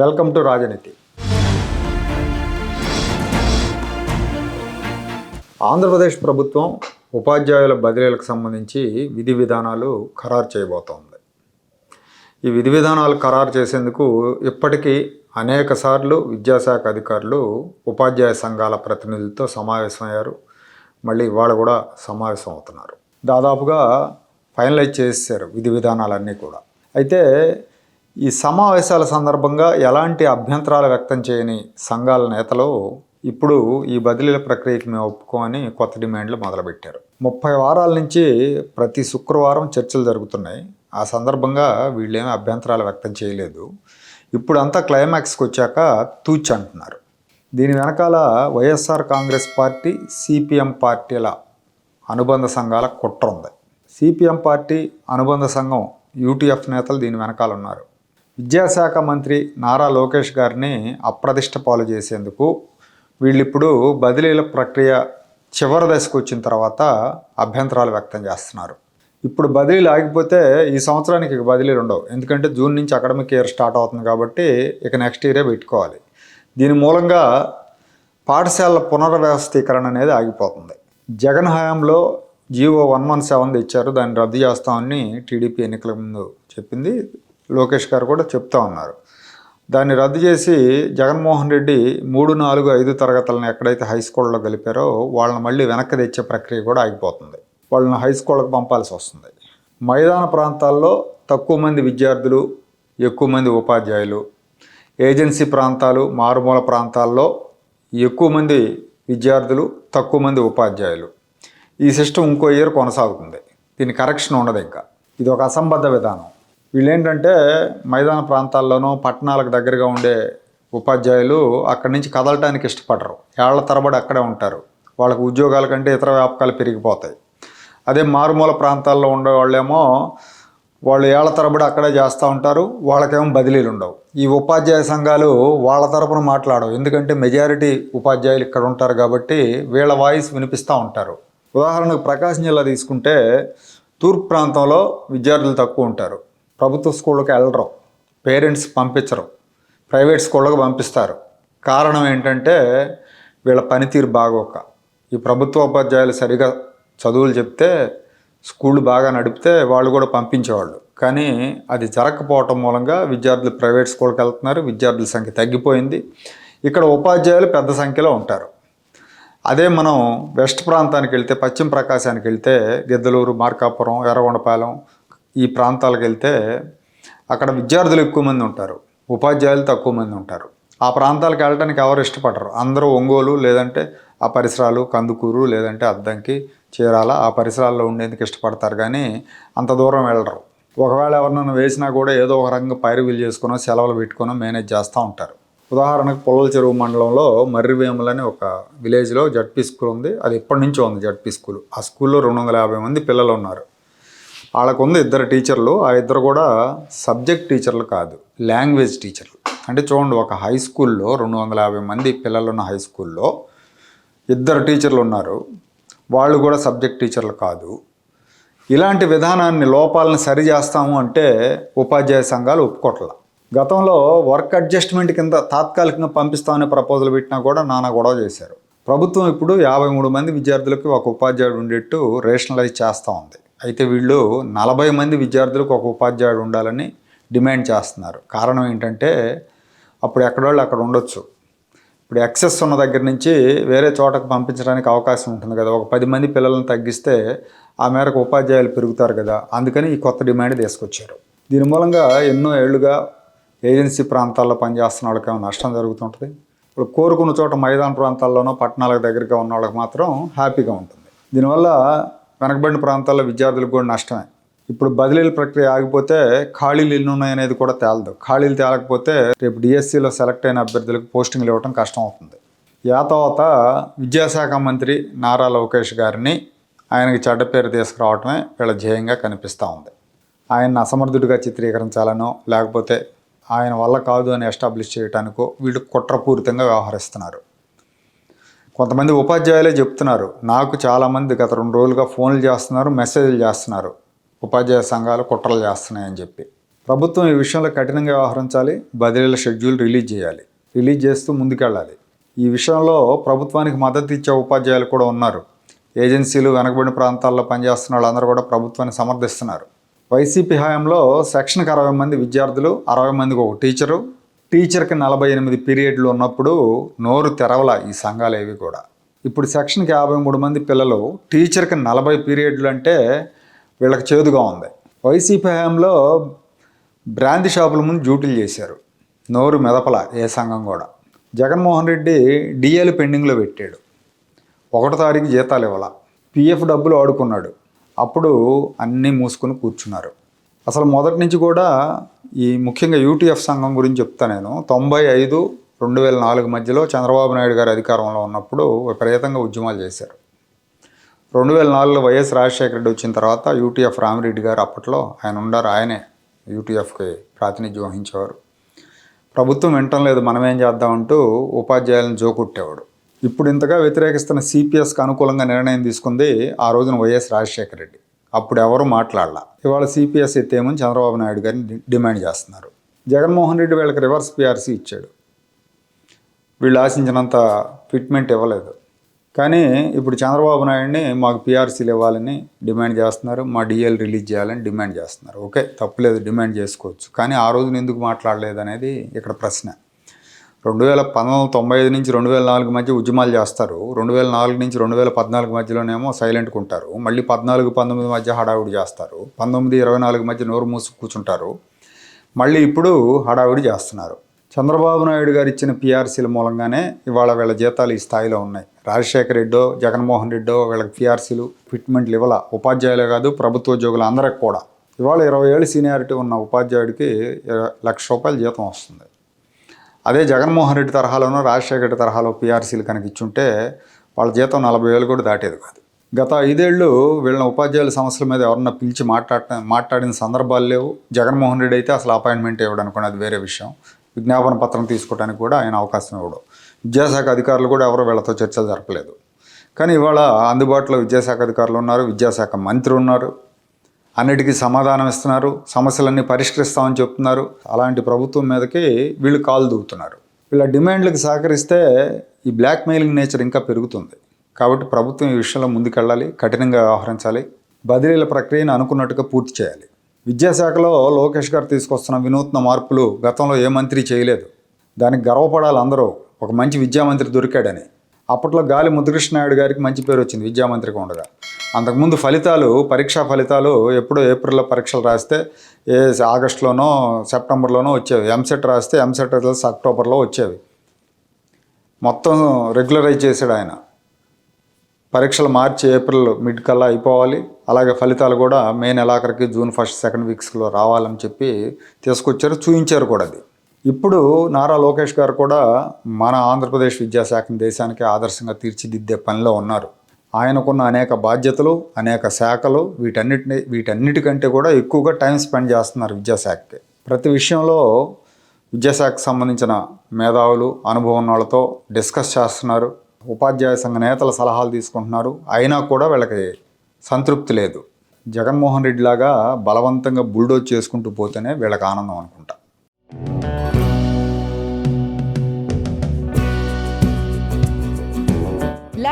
Welcome to రాజనీతి. ఆంధ్రప్రదేశ్ ప్రభుత్వం ఉపాధ్యాయుల బదిలీలకు సంబంధించి విధి విధానాలు ఖరారు చేయబోతోంది. ఈ విధి విధానాలు ఖరారు చేసేందుకు ఇప్పటికీ అనేక సార్లు విద్యాశాఖ అధికారులు ఉపాధ్యాయ సంఘాల ప్రతినిధులతో సమావేశమయ్యారు. మళ్ళీ ఇవాళ కూడా సమావేశం అవుతున్నారు. దాదాపుగా ఫైనలైజ్ చేశారు విధి విధానాలన్నీ కూడా. అయితే ఈ సమావేశాల సందర్భంగా ఎలాంటి అభ్యంతరాలు వ్యక్తం చేయని సంఘాల నేతలు ఇప్పుడు ఈ బదిలీల ప్రక్రియకి మేము ఒప్పుకోమని కొత్త డిమాండ్లు మొదలుపెట్టారు. ముప్పై వారాల నుంచి ప్రతి శుక్రవారం చర్చలు జరుగుతున్నాయి. ఆ సందర్భంగా వీళ్ళేమి అభ్యంతరాలు వ్యక్తం చేయలేదు. ఇప్పుడంతా క్లైమాక్స్కి వచ్చాక తూచ్ అంటున్నారు. దీని వెనకాల వైఎస్ఆర్ కాంగ్రెస్ పార్టీ సిపిఎం పార్టీల అనుబంధ సంఘాల కుట్ర ఉంది. సిపిఎం పార్టీ అనుబంధ సంఘం యూటీఎఫ్ నేతలు దీని వెనకాల ఉన్నారు. విద్యాశాఖ మంత్రి నారా లోకేష్ గారిని అప్రదిష్ట పాలు చేసేందుకు వీళ్ళిప్పుడు బదిలీల ప్రక్రియ చివరి దశకు వచ్చిన తర్వాత అభ్యంతరాలు వ్యక్తం చేస్తున్నారు. ఇప్పుడు బదిలీలు ఆగిపోతే ఈ సంవత్సరానికి ఇక బదిలీలు ఉండవు. ఎందుకంటే జూన్ నుంచి అకాడమిక్ ఇయర్ స్టార్ట్ అవుతుంది కాబట్టి ఇక నెక్స్ట్ ఇయరే పెట్టుకోవాలి. దీని మూలంగా పాఠశాలల పునర్వ్యవస్థీకరణ అనేది ఆగిపోతుంది. జగన్ హయాంలో జీవో వన్ వన్ సెవెన్ ఇచ్చారు. దాన్ని రద్దు చేస్తామని టీడీపీ ఎన్నికల ముందు చెప్పింది. లోకేష్ గారు కూడా చెప్తా ఉన్నారు. దాన్ని రద్దు చేసి జగన్మోహన్ రెడ్డి మూడు నాలుగు ఐదు తరగతులను ఎక్కడైతే హై స్కూల్లో కలిపారో వాళ్ళని మళ్ళీ వెనక్కి తెచ్చే ప్రక్రియ కూడా ఆగిపోతుంది. వాళ్ళని హై స్కూళ్ళకు పంపాల్సి వస్తుంది. మైదాన ప్రాంతాల్లో తక్కువ మంది విద్యార్థులు ఎక్కువ మంది ఉపాధ్యాయులు ఏజెన్సీ ప్రాంతాలు మారుమూల ప్రాంతాల్లో ఎక్కువ మంది విద్యార్థులు తక్కువ మంది ఉపాధ్యాయులు. ఈ సిస్టమ్ ఇంకో ఇయర్ కొనసాగుతుంది. దీని కరెక్షన్ ఉండదు ఇంకా. ఇది ఒక అసంబద్ధ విధానం. వీళ్ళేంటంటే మైదాన ప్రాంతాల్లోనూ పట్టణాలకు దగ్గరగా ఉండే ఉపాధ్యాయులు అక్కడి నుంచి కదలటానికి ఇష్టపడరు. ఏళ్ళ తరబడి అక్కడే ఉంటారు. వాళ్ళకు ఉద్యోగాల కంటే ఇతర వ్యాపకాలు పెరిగిపోతాయి. అదే మారుమూల ప్రాంతాల్లో ఉండేవాళ్ళేమో వాళ్ళు ఏళ్ళ తరబడి అక్కడే చేస్తూ ఉంటారు వాళ్ళకేమో బదిలీలు ఉండవు. ఈ ఉపాధ్యాయ సంఘాలు వాళ్ళ తరపున మాట్లాడవు. ఎందుకంటే మెజారిటీ ఉపాధ్యాయులు ఇక్కడ ఉంటారు కాబట్టి వీళ్ళ వాయిస్ వినిపిస్తూ ఉంటారు. ఉదాహరణకు ప్రకాశం జిల్లా తీసుకుంటే తూర్పు ప్రాంతంలో విద్యార్థులు తక్కువ ఉంటారు. ప్రభుత్వ స్కూళ్ళకి వెళ్ళరు. పేరెంట్స్ పంపించరు. ప్రైవేట్ స్కూళ్ళకి పంపిస్తారు. కారణం ఏంటంటే వీళ్ళ పనితీరు బాగోక. ఈ ప్రభుత్వ ఉపాధ్యాయులు సరిగా చదువులు చెప్తే స్కూళ్ళు బాగా నడిపితే వాళ్ళు కూడా పంపించేవాళ్ళు. కానీ అది జరగకపోవటం మూలంగా విద్యార్థులు ప్రైవేట్ స్కూల్కి వెళ్తున్నారు. విద్యార్థుల సంఖ్య తగ్గిపోయింది. ఇక్కడ ఉపాధ్యాయులు పెద్ద సంఖ్యలో ఉంటారు. అదే మనం వెస్ట్ ప్రాంతానికి వెళ్తే పశ్చిమ ప్రకాశానికి వెళ్తే గిద్దలూరు మార్కాపురం ఎర్రగొండపాలెం ఈ ప్రాంతాలకు వెళ్తే అక్కడ విద్యార్థులు ఎక్కువ మంది ఉంటారు ఉపాధ్యాయులు తక్కువ మంది ఉంటారు. ఆ ప్రాంతాలకు వెళ్ళడానికి ఎవరు ఇష్టపడరు. అందరూ ఒంగోలు లేదంటే ఆ పరిసరాలు కందుకూరు లేదంటే అద్దంకి చీరాల ఆ పరిసరాల్లో ఉండేందుకు ఇష్టపడతారు కానీ అంత దూరం వెళ్ళరు. ఒకవేళ ఎవరినైనా వేసినా కూడా ఏదో ఒక రంగం పైరువీలు చేసుకునో సెలవులు పెట్టుకునో మేనేజ్ చేస్తూ ఉంటారు. ఉదాహరణకు పొల్లల చెరువు మండలంలో మర్రివేములని ఒక విలేజ్లో జడ్పీ స్కూల్ ఉంది. అది ఎప్పటి నుంచో ఉంది జడ్పీ స్కూల్. ఆ స్కూల్లో రెండు వందల యాభై మంది పిల్లలు ఉన్నారు. వాళ్ళకు ఉంది ఇద్దరు టీచర్లు ఆ ఇద్దరు కూడా సబ్జెక్ట్ టీచర్లు కాదు లాంగ్వేజ్ టీచర్లు. అంటే చూడండి ఒక హై స్కూల్లో రెండు వందల యాభై మంది పిల్లలున్న హై స్కూల్లో ఇద్దరు టీచర్లు ఉన్నారు. వాళ్ళు కూడా సబ్జెక్ట్ టీచర్లు కాదు. ఇలాంటి విధానాన్ని లోపాలను సరిచేస్తాము అంటే ఉపాధ్యాయ సంఘాలు ఒప్పుకోట్ల. గతంలో వర్క్ అడ్జస్ట్మెంట్ కింద తాత్కాలికంగా పంపిస్తామనే ప్రపోజల్ పెట్టినా కూడా నానా గొడవ చేశారు. ప్రభుత్వం ఇప్పుడు యాభై మూడు మంది విద్యార్థులకు ఒక ఉపాధ్యాయుడు ఉండేట్టు రేషనలైజ్ చేస్తూ ఉంది. అయితే వీళ్ళు నలభై మంది విద్యార్థులకు ఒక ఉపాధ్యాయుడు ఉండాలని డిమాండ్ చేస్తున్నారు. కారణం ఏంటంటే అప్పుడు ఎక్కడోళ్ళు అక్కడ ఉండొచ్చు. ఇప్పుడు ఎక్సెస్ ఉన్న దగ్గర నుంచి వేరే చోటకు పంపించడానికి అవకాశం ఉంటుంది కదా. ఒక పది మంది పిల్లలను తగ్గిస్తే ఆ మేరకు ఉపాధ్యాయులు పెరుగుతారు కదా. అందుకని ఈ కొత్త డిమాండ్ తీసుకొచ్చారు. దీని మూలంగా ఎన్నో ఏళ్ళుగా ఏజెన్సీ ప్రాంతాల్లో పనిచేస్తున్న వాళ్ళకి ఏమైనా నష్టం జరుగుతుంటుంది? ఇప్పుడు కోరుకున్న చోట మైదాన ప్రాంతాల్లోనో పట్టణాలకు దగ్గరగా ఉన్న వాళ్ళకి మాత్రం హ్యాపీగా ఉంటుంది. దీనివల్ల వెనకబడిన ప్రాంతాల్లో విద్యార్థులకు కూడా నష్టమే. ఇప్పుడు బదిలీల ప్రక్రియ ఆగిపోతే ఖాళీలు ఎన్ని ఉన్నాయనేది కూడా తేలదు. ఖాళీలు తేలకపోతే రేపు డిఎస్సిలో సెలెక్ట్ అయిన అభ్యర్థులకు పోస్టింగ్లు ఇవ్వడం కష్టం అవుతుంది యా విద్యాశాఖ మంత్రి నారా లోకేష్ గారిని ఆయనకి చెడ్డ పేరు తీసుకురావటమే వీళ్ళ ధ్యేయంగా కనిపిస్తూ ఉంది. ఆయన్ని అసమర్థుడిగా చిత్రీకరించాలనో లేకపోతే ఆయన వల్ల కాదు అని ఎస్టాబ్లిష్ చేయడానికో వీళ్ళు కుట్రపూరితంగా వ్యవహరిస్తున్నారు. కొంతమంది ఉపాధ్యాయులే చెప్తున్నారు. నాకు చాలామంది గత రెండు రోజులుగా ఫోన్లు చేస్తున్నారు మెసేజ్లు చేస్తున్నారు. ఉపాధ్యాయ సంఘాలు కుట్రలు చేస్తున్నాయని చెప్పి. ప్రభుత్వం ఈ విషయంలో కఠినంగా వ్యవహరించాలి బదిలీల షెడ్యూల్ రిలీజ్ చేయాలి. రిలీజ్ చేస్తూ ముందుకెళ్ళాలి. ఈ విషయంలో ప్రభుత్వానికి మద్దతు ఇచ్చే ఉపాధ్యాయులు కూడా ఉన్నారు. ఏజెన్సీలు వెనకబడిన ప్రాంతాల్లో పనిచేస్తున్న వాళ్ళందరూ కూడా ప్రభుత్వాన్ని సమర్థిస్తున్నారు. వైసీపీ హయాంలో సెక్షన్కి అరవై మంది విద్యార్థులు అరవై మందికి ఒక టీచరు టీచర్కి నలభై ఎనిమిది పీరియడ్లు ఉన్నప్పుడు నోరు తెరవల ఈ సంఘాలు ఏవి కూడా. ఇప్పుడు సెక్షన్కి యాభై మూడు మంది పిల్లలు టీచర్కి నలభై పీరియడ్లు అంటే వీళ్ళకి చేదుగా ఉంది. వైసీపీ హయాంలో బ్రాంతి షాపుల ముందు డ్యూటీలు చేశారు. నోరు మెదపల ఏ సంఘం కూడా. జగన్మోహన్ రెడ్డి డిఏలు పెండింగ్లో పెట్టాడు. ఒకటో తారీఖు జీతాలు ఇవ్వాల. పిఎఫ్ డబ్బులు ఆడుకున్నాడు. అప్పుడు అన్నీ మూసుకొని కూర్చున్నారు. అసలు మొదటి నుంచి కూడా ఈ ముఖ్యంగా యూటీఎఫ్ సంఘం గురించి చెప్తా నేను. తొంభై ఐదు రెండు వేల నాలుగు మధ్యలో చంద్రబాబు నాయుడు గారు అధికారంలో ఉన్నప్పుడు విపరీతంగా ఉద్యమాలు చేశారు. రెండు వేల నాలుగులో వైఎస్ రాజశేఖర రెడ్డి వచ్చిన తర్వాత యూటీఎఫ్ రామిరెడ్డి గారు అప్పట్లో ఆయన ఉండారు. ఆయనే యూటీఎఫ్కి ప్రాతినిధ్యం వహించేవారు. ప్రభుత్వం వినటం లేదు మనం ఏం చేద్దామంటూ ఉపాధ్యాయులను జోకుట్టేవాడు. ఇప్పుడు ఇంతగా వ్యతిరేకిస్తున్న సిపిఎస్కి అనుకూలంగా నిర్ణయం తీసుకుంది ఆ రోజున వైఎస్ రాజశేఖర రెడ్డి. అప్పుడు ఎవరు మాట్లాడాల. ఇవాళ సిపిఎస్ ఎత్తేమని చంద్రబాబు నాయుడు గారిని డిమాండ్ చేస్తున్నారు. జగన్మోహన్ రెడ్డి వీళ్ళకి రివర్స్ పిఆర్సీ ఇచ్చాడు. వీళ్ళు ఆశించినంత ఫిట్మెంట్ ఇవ్వలేదు. కానీ ఇప్పుడు చంద్రబాబు నాయుడిని మాకు పిఆర్సీలు ఇవ్వాలని డిమాండ్ చేస్తున్నారు. మా డిఎల్ రిలీజ్ చేయాలని డిమాండ్ చేస్తున్నారు. ఓకే తప్పులేదు డిమాండ్ చేసుకోవచ్చు. కానీ ఆ రోజున ఎందుకు మాట్లాడలేదు అనేది ఇక్కడ ప్రశ్న. రెండు వేల పంతొమ్మిది తొంభై ఐదు నుంచి రెండు వేల నాలుగు మధ్య ఉద్యమాలు చేస్తారు. రెండు వేల నాలుగు నుంచి రెండు వేల పద్నాలుగు మధ్యలోనేమో సైలెంట్గా ఉంటారు మళ్ళీ పద్నాలుగు పంతొమ్మిది మధ్య హడావుడి చేస్తారు. పంతొమ్మిది ఇరవై నాలుగు మధ్య నోరు మూసి కూర్చుంటారు. మళ్ళీ ఇప్పుడు హడావుడి చేస్తున్నారు. చంద్రబాబు నాయుడు గారు ఇచ్చిన పిఆర్సీల మూలంగానే ఇవాళ వీళ్ళ జీతాలు ఈ స్థాయిలో ఉన్నాయి. రాజశేఖర రెడ్డో జగన్మోహన్ రెడ్డో వీళ్ళకి పిఆర్సీలు ఫిట్మెంట్లు ఇవ్వాల? ఉపాధ్యాయులే కాదు ప్రభుత్వ ఉద్యోగులు అందరికి కూడా. ఇవాళ ఇరవై ఏళ్ళు సీనియారిటీ ఉన్న ఉపాధ్యాయుడికి లక్ష రూపాయల జీతం వస్తుంది. అదే జగన్మోహన్ రెడ్డి తరహాలోనో రాజశేఖర రెడ్డి తరహాలో పీఆర్సీలు కనుక ఇచ్చుంటే వాళ్ళ జీతం నలభై వేలు కూడా దాటేది కాదు. గత ఐదేళ్ళు వీళ్ళ ఉపాధ్యాయుల సమస్యల మీద ఎవరన్నా పిలిచి మాట్లాడ మాట్లాడిన సందర్భాలు లేవు. జగన్మోహన్ రెడ్డి అయితే అసలు అపాయింట్మెంట్ ఇవ్వడం అది వేరే విషయం. విజ్ఞాపన పత్రం తీసుకోవడానికి కూడా ఆయన అవకాశం ఇవ్వడం. విద్యాశాఖ అధికారులు కూడా ఎవరు వీళ్ళతో చర్చలు జరపలేదు. కానీ ఇవాళ అందుబాటులో విద్యాశాఖ అధికారులు ఉన్నారు విద్యాశాఖ మంత్రి ఉన్నారు. అన్నిటికీ సమాధానం ఇస్తున్నారు సమస్యలన్నీ పరిష్కరిస్తామని చెప్తున్నారు. అలాంటి ప్రభుత్వం మీదకి వీళ్ళు కాలు దూకుతున్నారు. వీళ్ళ డిమాండ్లకు సహకరిస్తే ఈ బ్లాక్ మెయిలింగ్ నేచర్ ఇంకా పెరుగుతుంది. కాబట్టి ప్రభుత్వం ఈ విషయంలో ముందుకెళ్ళాలి కఠినంగా వ్యవహరించాలి బదిలీల ప్రక్రియను అనుకున్నట్టుగా పూర్తి చేయాలి. విద్యాశాఖలో లోకేష్ గారు తీసుకొస్తున్న వినూత్న మార్పులు గతంలో ఏ మంత్రి చేయలేదు. దానికి గర్వపడాలి అందరూ. ఒక మంచి విద్యామంత్రి దొరికాడని. అప్పట్లో గాలి ముద్దుకృష్ణనాయుడు గారికి మంచి పేరు వచ్చింది విద్యామంత్రిగా ఉండగా అంతకుముందు ఫలితాలు పరీక్షా ఫలితాలు ఎప్పుడో ఏప్రిల్లో పరీక్షలు రాస్తే ఏ ఆగస్టులోనో సెప్టెంబర్లోనో వచ్చేవి. ఎంసెట్ రాస్తే ఎంసెట్ రిజల్ట్స్ అక్టోబర్లో వచ్చేవి. మొత్తం రెగ్యులరైజ్ చేశాడు ఆయన. పరీక్షలు మార్చి ఏప్రిల్ మిడ్ కల్లా అయిపోవాలి. అలాగే ఫలితాలు కూడా మే నెలాఖరికి జూన్ ఫస్ట్ సెకండ్ వీక్స్లో రావాలని చెప్పి తీసుకొచ్చారు చూయించారు కూడా అది. ఇప్పుడు నారా లోకేష్ గారు కూడా మన ఆంధ్రప్రదేశ్ విద్యాశాఖను దేశానికి ఆదర్శంగా తీర్చిదిద్దే పనిలో ఉన్నారు. ఆయనకున్న అనేక బాధ్యతలు అనేక శాఖలు వీటన్నిటిని వీటన్నిటికంటే కూడా ఎక్కువగా టైం స్పెండ్ చేస్తున్నారు విద్యాశాఖకి. ప్రతి విషయంలో విద్యాశాఖకు సంబంధించిన మేధావులు అనుభవం ఉన్న వాళ్ళతో డిస్కస్ చేస్తున్నారు. ఉపాధ్యాయ సంఘ నేతల సలహాలు తీసుకుంటున్నారు. అయినా కూడా వీళ్ళకి సంతృప్తి లేదు. జగన్మోహన్ రెడ్డి లాగా బలవంతంగా బుల్డోజ్ చేసుకుంటూ పోతేనే వీళ్ళకి ఆనందం అనుకుంటా.